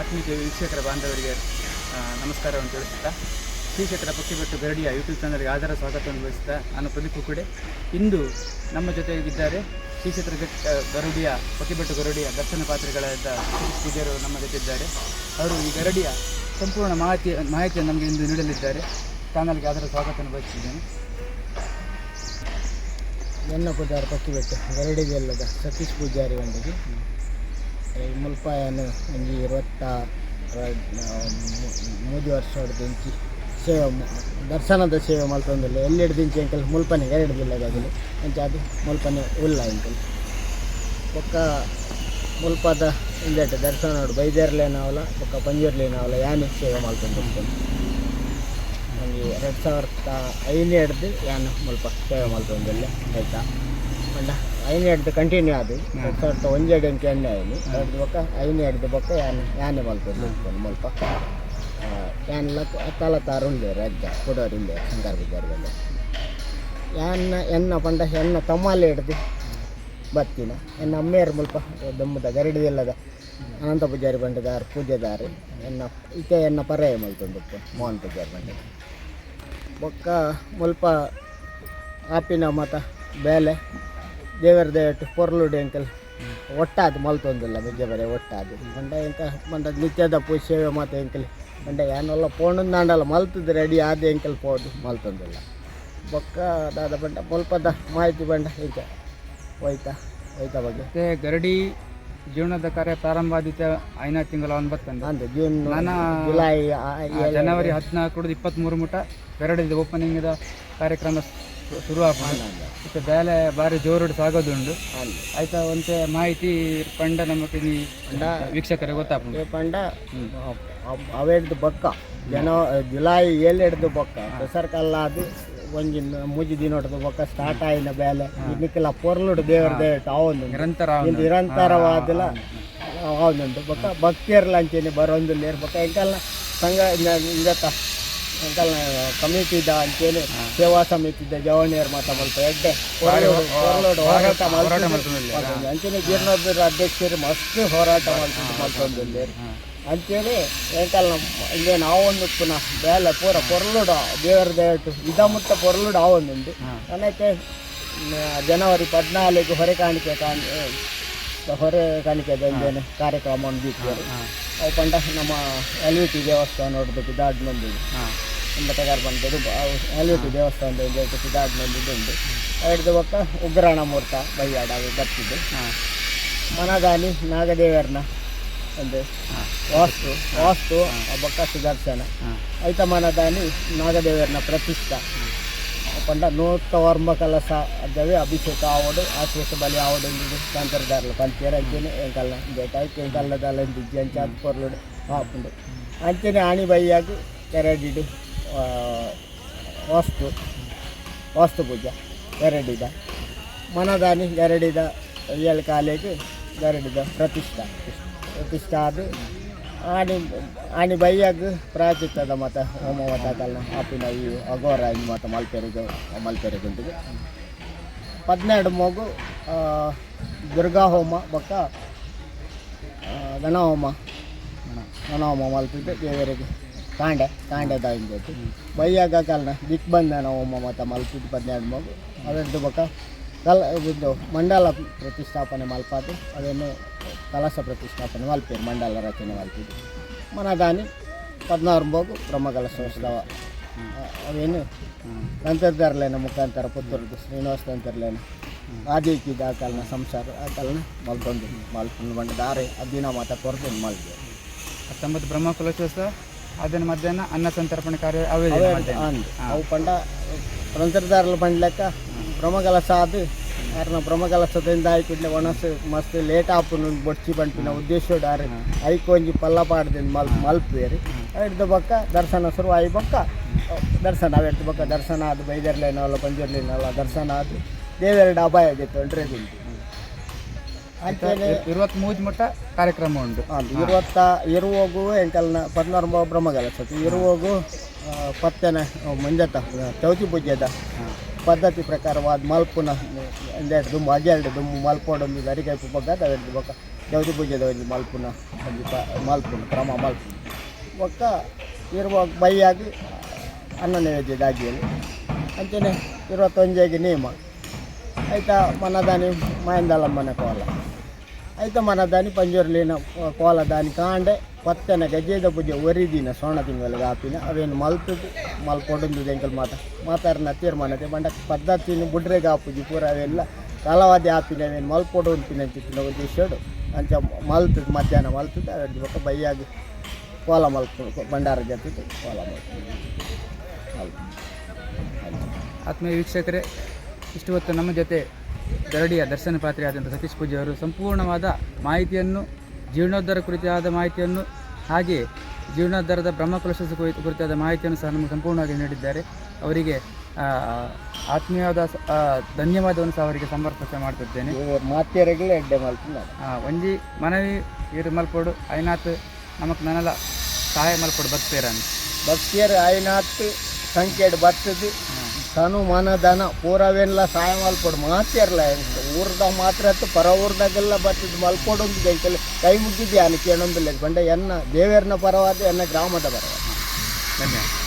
ಆತ್ಮೀಕ ವೀಕ್ಷಕರ ಬಾಂಧವರಿಗೆ ನಮಸ್ಕಾರವನ್ನು ತಿಳಿಸುತ್ತಾ ಶ್ರೀಕ್ಷೇತ್ರ ಪಕ್ಷಿಬೆಟ್ಟು ಗರಡಿಯ ಯೂಟ್ಯೂಬ್ ಚಾನಲ್ಗೆ ಆಧಾರ ಸ್ವಾಗತವನ್ನು ಬಯಸುತ್ತಾ ನಾನು ಪ್ರದೀಪ್ ಕುಕ್ಕುಡೆ. ಇಂದು ನಮ್ಮ ಜೊತೆಗಿದ್ದಾರೆ ಶ್ರೀಕ್ಷೇತ್ರ ಗರುಡಿಯ ಪಕ್ಕಿಬೆಟ್ಟು ಗರುಡಿಯ ದರ್ಶನ ಪಾತ್ರೆಗಳಾದ ಸತೀಶ್ ಪೂಜಾರಿ ನಮ್ಮ ಜೊತೆ ಇದ್ದಾರೆ. ಅವರು ಈ ಗರಡಿಯ ಸಂಪೂರ್ಣ ಮಾಹಿತಿ, ಮಾಹಿತಿಯನ್ನು ನಮಗೆ ಇಂದು ನೀಡಲಿದ್ದಾರೆ. ಚಾನಲ್ಗೆ ಆಧಾರ ಸ್ವಾಗತವನ್ನು ಬಯಸಿದ್ದೇನೆ ಎನ್ನ ಪೂಜಾರ ಪಕ್ಕಿಬೆಟ್ಟು ಗರಡಿಗೆಲ್ಲದ ಸತೀಶ್ ಪೂಜಾರಿ ಒಂದಿಗೆ. ಮುಲ್ಪಾಯನ್ನು ಒಂಜಿ ಇರುವತ್ತ ಮೂರು ವರ್ಷ ದಿಂಚಿ ಸೇವೆ ದರ್ಶನದ ಸೇವೆ ಮಲ್ತೊಂದಿಲ್ಲ ಎಲ್ಲಿ ಹಿಡ್ದಿಂಚಿ ಅಂಕಲ್? ಮುಲ್ಪನೆ ಎರಡು ಜಿಲ್ಲೆಗಾಗಲಿ ಅಂಚ ಅದು. ಮುಲ್ಪನೆ ಉಲ್ಲ ಅಂಕಲ್. ಬೊಕ್ಕ ಮುಲ್ಪದ ಇಂದೆಟ್ ದರ್ಶನ ನೋಡು. ಬೈದೇರ್ಲೇನಾವಲ್ಲ ಬೊಕ್ಕ ಪಂಜೂರ್ಲೇನಾವಲ್ಲ ಯಾನೆ ಸೇವೆ ಮಲ್ತೊಂದು ನನಗೆ ಎರಡು ಸಾವಿರದ ಐದನೇ ಹಿಡ್ದು ಯಾನು ಮುಲ್ಪ ಸೇವೆ ಮಲ್ತೊಂದಿಲ್ಲ ಆಯ್ತಾ? ಅಂಡ ಹಿಡ್ದು ಕಂಟಿನ್ಯೂ ಆದ್ ಎರಡು ಸಾವಿರದ ಒಂದೆರಡು ಎಂಟು ಎಣ್ಣೆ ಆಯ್ಲಿ. ಎರಡು ಬೊಕ್ಕ ಐದನೇ ಹಿಡ್ದು ಬೊಕ್ಕ ಯಾನು ಯಾನೆ ಮುಲ್ಪ ಯಾನೆಲ್ಲ ತಲ ತಾರು ಉಂಡೆ ರಜ್ಜ ಕೊಡೋರು ಇಲ್ಲೇ ಹಂಗಾರ ಬಿದ್ದಾರದಲ್ಲಿ ಯಾನ್ನ ಎನ್ನ ಪಂಡ ಎನ್ನ ತಮ್ಮಲ್ಲಿ ಹಿಡ್ದು ಬತ್ತಿನ. ಎನ್ನ ಅಮ್ಮೆಯರು ಮುಲ್ಪ ದಮ್ಮದ ಗರಡಿದೆಲ್ಲದ. ಅನಂತ ಪೂಜಾರಿ ಬಂಡದಾರ್ ಪೂಜೆದಾರಿ ಎನ್ನ ಇತೆ ಎನ್ನ ಪರ್ಯಾಯ ಮಲ್ತೊಂದು ಮೋಹನ್ ಪೂಜಾರಿ ಬಂಡ ಬೊಕ್ಕ ಮುಲ್ಪ ಆಪಿನ ಮತ ಬೇಲೆ ದೇವರ ದಯಟ್ಟು ಪೊರ್ಲುಡಿ ಅಂಕಲ್. ಒಟ್ಟಾದ ಮಲ್ತೊಂದಿಲ್ಲ ಮಿಜ್ಜೆ ಬರೆ ಒಟ್ಟಾದು. ಬಂಡ ಎಂಕ ಬಂದ ನಿತ್ಯದ ಪೂಜೆ ಸೇವೆ ಮಾತು ಎಂಕಲ್ ಬಂಡ ಯಾನೆಲ್ಲ ಪೋಣದ ನಾಂಡಲ್ಲ ಮಲ್ತದ ರೆಡಿ ಆದ ಎಂಕಲ್ ಪೋದು ಮಲ್ತೊಂದಿಲ್ಲ. ಬೊಕ್ಕ ದಾದ ಬಂಡ ಮಲ್ಪದ ಮಾಹಿತಿ ಬಂಡ ಈಗ ಹೋಯ್ತಾ ಹೋಯ್ತಾ ಬಗ್ಗೆ. ಮತ್ತು ಗರಡಿ ಜೀವನದ ಕಾರ್ಯ ಪ್ರಾರಂಭ ಆದಿತ್ಯ ಐನ ತಿಂಗಳ ಒಂಬತ್ತಂದು ಅಂದೆ ಜೂನ್ ನಾನು ಜುಲೈ ಆ- ಆ, ಜನವರಿ ಹದಿನಾಲ್ಕು ಇಪ್ಪತ್ತ್ಮೂರು ಮುಟ ಗರಡಿದ ಓಪನಿಂಗ್ದ ಕಾರ್ಯಕ್ರಮ ಶುರು ಆಗ್ಬೋದು ಮತ್ತೆ ಬೇಲೆ ಭಾರಿ ಜೋರುಡು ಸಾಗೋದುಂಡು ಆಯ್ತಾ ಒಂತೆ ಮಾಹಿತಿ ಪಂಡ ನಮಗೆ ನೀ ವೀಕ್ಷಕರಿಗೆ ಗೊತ್ತಾಗ್ಬೋದು. ಏ ಪಂಡ ಅವೆಡ್ದು ಬೊಕ್ಕ. ಜನ ಜುಲೈ ಏಳೆಡ್ದು ಬೊಕ್ಕ. ಹೆಸರ್ಕಲ್ಲ ಅದು ಒಂಜಿ ಮೂಜಿ ಹೊಡೆದು ಬೊಕ್ಕ. ಸ್ಟಾರ್ಟ್ ಆಯಿನ ಬೇಲೆ. ಇನ್ನಿಕ್ಕೆಲ್ಲ ಪೊರ್ಲುಡು ದೇವರ ದೇವಟ ಅವನು ನಿರಂತರ ಇದು ನಿರಂತರವಾದಿಲ್ಲ. ಅವೊಂದುಂಟು ಬೊಕ್ಕ ಭಕ್ತಿಯರ್ಲ ಅಂಚೇನೆ ಬರೋಂದು ಲೇರ್ ಸಂಘ ಎಂಕಲ್ನ ಸಂಘ ಇದ್ದ ಎಂಕಲ್ನ ಕಮಿಟಿದ ಅಂಚೇನೆ ಸೇವಾ ಸಮಿತಿದ ಜವಣಿಯರ್ ಮಾತ ಮಲ್ಪ ಎಡ್ಡೆ ಹೋರಾಟ. ಅಂಚನೆ ಜೀರ್ಣೋದ್ಧಾರ ಅಧ್ಯಕ್ಷರು ಮಸ್ತ್ ಹೋರಾಟ ಮಾಡ್ಕೊಂಡು ಅಂತೇಳಿ ನಮ್ಮ ಹಿಂಗೆ ನಾವೊಂದು ಪುನಃ ಬೇಲೆ ಪೂರ ಪೊರ್ಲುಡು ದೇವರ ದಯಟು ಇದ ಮುಟ್ಟ ಪೊರ್ಲುಡು ಆವೊಂದುಂಡು ಅನೇಕೆ ಜನವರಿ ಪದ್ನಾಲ್ಕು ಹೊರೆ ಕಾಣಿಕೆ ಕಾಣಿ ಹೊರೆ ಕಾಣಿಕೆ ಬಂದೇನೆ ಕಾರ್ಯಕ್ರಮ ಒಂದು ಬಿಟ್ಟಿದ್ದಾರೆ ಅವು ಪಂಡ ನಮ್ಮ ಎಲ್ ವಿ ಟಿ ದೇವಸ್ಥಾನ ನೋಡಬೇಕು ದಾಡ್ನೊಂದಿದೆ ತುಂಬ ತಗಾರ ಬಂದದ್ದು ಟಿ ದೇವಸ್ಥಾನದ ಇದಾದ್ಮೇಲೆ ಇದುಂಟು. ಹಿಡ್ದು ಬೊಕ್ಕ ಉಗ್ರಾಣ ಮೂರ್ತ ಬೈಯಾಡ ಅವು ಬರ್ತಿದ್ದು. ಮನದಾನಿ ನಾಗದೇವರನ್ನ ಒಂದು ವಾಸ್ತು ವಾಸ್ತು ಬೊಕ್ಕ ಸುದರ್ಶನ. ಐತ ಮನದಾನಿ ನಾಗದೇವರನ ಪ್ರತಿಷ್ಠ. ಪಂಡ ನೂತ ವರ್ಮ ಕಲಸ ಅದೇ ಅಭಿಷೇಕ ಆವಡು ಆಶೇಷ ಬಲಿ ಆವಡು ಇಂದು ತಂತ್ರದಾರಲು ಪಂಚೇರ ಅಂತೇನೆ ಎಂಕಲ್ಲ ಬೇಟ ಎಂಕಲ್ಲದಲ್ಲ ಇಂದಿಜ್ಜಿ ಅಂಚೆ ಅದು ಪೊರ್ಲುಡು ಹಾಪುಂಡು ಅಂಚೆನೆ ಆಣಿ ಬೈಯಾಗಿ ಎರಡಿಡು ವಾಸ್ತು ವಾಸ್ತು ಪೂಜೆ ಎರಡಿದ. ಮನದಾನಿ ಎರಡಿದ ರಿಯಲ್ ಕಾಲೇಜು ಎರಡಿದ ಪ್ರತಿಷ್ಠಾ. ಪ್ರತಿಷ್ಠಾ ಅದು ಆಣಿ ಆಣಿ ಬೈಯಾಗ ಪ್ರಾಚಿತ್ತದ ಮತ ಹೋಮ ಮತಕಲ್ನ ಆಪಿನ ಈ ಅಗೋರ ಇಂದು ಮತ ಮಲ್ಪೆರಿಗೆ ಮಲ್ಪೆರಿಗುಂಟಿಗೆ ಹದಿನೆರಡು ಮಗು ದುರ್ಗಾ ಹೋಮ ಬೊಕ್ಕ ಆ, ಗಣ ಹೋಮ ಗಣ ಹೋಮ ಮಲ್ತಿದ್ದೆ ದೇವರಿಗೆ. ಕಾಂಡೆ ಕಾಂಡೆ ಕಾಂಡೆದ ಹಿಂದೈತಿ ಬೈಯಾಗ ಕಲ್ನ ದಿಕ್ಬಂಧನ ಹೋಮ ಮತ್ತು ಮಲ್ತಿದ್ದು ಪದಿನೆರಡು ಮಗು. ಅದರದ್ದು ಬಕ ಕಲ, ಇದು ಮಂಡಲ ಪ್ರತಿಷ್ಠಾಪನೆ ಮಲ್ಪಾದು ಅದೇನು ಕಲಶ ಪ್ರತಿಷ್ಠಾಪನೆ ಮಲ್ಪೇರು ಮಂಡಲ ರಚನೆ ಮಲ್ಪಿದ್ದು ಮನದಾನಿ ಪದ್ನಾರು ಮಗು ಬ್ರಹ್ಮಕಲಶೋತ್ಸವ ಅವೇನು ತಂತ್ರದಾರಲೇನ ಮುಖಾಂತರ ಪುತ್ತೂರದ್ದು ಶ್ರೀನಿವಾಸ ತಂತ್ರಲೇನ ಆದಿಕ್ಕಿದ ಆ ಕಾಲನ ಸಂಸಾರ, ಆ ಕಾಲನ ಮಲ್ಕೊಂಡು ಮಲ್ಕೊಂಡು ಬಂದ ದಾರೆ ಅದಿನ ಮಾತ ಕೊರತೆ ಮಲ್ಗೆ. ಹತ್ತೊಂಬತ್ತು ಬ್ರಹ್ಮಕುಲೋತ್ಸವ ಅದನ್ನ ಮಧ್ಯಾಹ್ನ ಅನ್ನ ಸಂತರ್ಪಣೆ ಕಾರ್ಯ ಅವೇ ಅವೇ ಪಂಡ ತಂತ್ರದಾರలు ಪಂಡ್ಲೆಕ್ಕ ಬ್ರಹ್ಮಕಲಶ ಅದು ಯಾರನ್ನ ಬ್ರಹ್ಮಕಲಶದಿಂದ ಆಯ್ಕೆ ಒಣಸು ಮಸ್ತ್ ಲೇಟ್ ಆಪುನ ಬೊಡ್ಚಿ ಬಂಟಿನ ಉದ್ದೇಶ ಆರೆ ಐಕೊಂಜಿ ಪಲ್ಲ ಪಾಡ್ದಿಂದ ಮಲ್ ಮಲ್ಪೇರಿ ಹಿಡ್ದು ಬಕ್ಕ ದರ್ಶನ ಶುರು ಆಯಿ ಬಕ್ಕ ದರ್ಶನ ಅವು ಹಿಡ್ದು ಬಕ್ಕ ದರ್ಶನ ಅದು ಬೈದರ್ಲೇನಲ್ಲ ಪಂಜರ್ಲೇನವಲ್ಲ ದರ್ಶನ ಅದು ದೇವೆರಡು ಅಪಾಯ ಆಗಿತ್ತು ಒಳ್ಳೆ ಇರುವತ್ತ್ ಮೂಜ್ ಮಟ್ಟ ಕಾರ್ಯಕ್ರಮ ಉಂಟು. ಅದು ಇರುವತ್ತ ಇರುವಾಗೂ ಎಂಕಲ್ನ ಪದ್ನಾರು ಬ್ರಹ್ಮಗಲಸತಿ ಇರುವಾಗೂ ಆ, ಪತ್ತೆನ ಮುಂಜಾತ ಚೌತಿ ಪೂಜೆದ ಪದ್ಧತಿ ಪ್ರಕಾರವಾದ ಮಲ್ಪುನ ಒಂದೆರಡು ದುಂಬು ಅಜೆರಡು ದುಂಬು ಮಲ್ಪೊಡೊಂದು ಅರಿಕಾಯಿ ಪುಬ್ಬಗ ಅವೆರಡು ಬೊಕ್ಕ ಚೌತಿ ಪೂಜೆದ ಒಂದು ಮಲ್ಪುನ ಮಲ್ಪುನ ಕ್ರಮ ಮಲ್ಪುನ. ಒಕ್ಕ ಇರುವಾಗ ಬೈಯಾಗಿ ಅನ್ನ ನೈವೇದ್ಯದ ಆಗಿಯಲ್ಲಿ ಅಂಚನೆ ಇರುವತ್ತೊಂಜಾಗಿ ನೇಮ. ಆಯಿತಾ ಮನದಾನಿ ಮಾಯಂದಳಮ್ಮನ ಕೋಲ. ಆಯ್ತಾ ಮನದಾನಿ ಪಂಜುರ್ಲಿನ ಕೋಲ ದಾನಿ ಕಾಂಡೆ, ಪತ್ತೆನ ಗಜೇದ ಪೂಜೆ ಒರಿದಿನ ಸೋಣ ತಿಂಗಳಿಗೆ ಆಪಿನ, ಅವೇನು ಮಲ್ತದ್ದು ಮಲ್ಪೊಡೊಂದು ಎಂಕಲ್ ಮಾತ. ಮಾತಾರನ ತೀರ್ಮಾನತೆ, ಬಂಡ ಪದ್ಧತಿನ ಬುಡ್ರೆಗೆ ಆಪುಜಿ ಪೂರ ಅವೆಲ್ಲ ಕಾಲವಾದಿ ಆಪಿನ ಅವೇನು ಮಲ್ಪೊಡು ಉಂಟಿನ ಚಿತ್ತಿನ ಉದ್ದೇಶಡು ಅಂಚ ಮಲ್ತದ್ದು ಮಧ್ಯಾಹ್ನ ಮಲ್ತದ್ದು ಅದ್ರ ಬೊಕ್ಕ ಬೈಯಾಗಿ ಕೋಲ ಮಲ್ಪು ಭಂಡಾರ ಜೊತೆ ಕೋಲ ಮಲ್ಪು ಆತ್ಮೀಯ ವೀಕ್ಷಕರೇ ಇಷ್ಟು ಹೊತ್ತು ನಮ್ಮ ಜೊತೆ ಗರಡಿಯ ದರ್ಶನ ಪಾತ್ರೆಯಾದಂಥ ಸತೀಶ್ ಪೂಜೆ ಅವರು ಸಂಪೂರ್ಣವಾದ ಮಾಹಿತಿಯನ್ನು ಜೀರ್ಣೋದ್ಧಾರ ಕುರಿತಾದ ಮಾಹಿತಿಯನ್ನು ಹಾಗೆ ಜೀರ್ಣೋದ್ಧಾರದ ಬ್ರಹ್ಮಕಲಶ ಕುರಿತು ಕುರಿತಾದ ಮಾಹಿತಿಯನ್ನು ಸಹ ನಮಗೆ ಸಂಪೂರ್ಣವಾಗಿ ನೀಡಿದ್ದಾರೆ. ಅವರಿಗೆ ಆತ್ಮೀಯವಾದ ಧನ್ಯವಾದವನ್ನು ಸಹ ಅವರಿಗೆ ಸಮರ್ಪಣೆ ಮಾಡ್ತಿದ್ದೇನೆ. ಮಲ್ಪು ಒಂಜಿ ಮನವಿ ಇರು ಮಲ್ಪೋಡು ಐನಾತ್ ನಮಗೆ ನನಲ ಸಹಾಯ ಮಲ್ಪೋಡು ಭಕ್ತಿಯರನ್ನು. ಭಕ್ತಿಯರು ಐನಾತ್ ಸಂಖ್ಯೆ ಬರ್ತದೆ. ತನು ಮನ ದನ ಪೂರವೆಲ್ಲ ಸಹಾಯ ಮಲ್ಪಡು. ಮಾತಿರಲ್ಲ ಊರ್ದಾಗ ಮಾತ್ರ ಆಯ್ತು, ಪರ ಊರ್ದಾಗೆಲ್ಲ ಬರ್ತಿದ್ದು ಮಲ್ಪೊಡೊಂದು ಜೈಕಲ್ಲಿ ಕೈ ಮುಗಿದ್ದೆ ಅನ್ನ ಬಂಡೆ ಎನ್ನ, ದೇವೇರ್ನ ಪರವಾದ ಎನ್ನ ಗ್ರಾಮದ ಪರವಾದ. ಧನ್ಯವಾದ.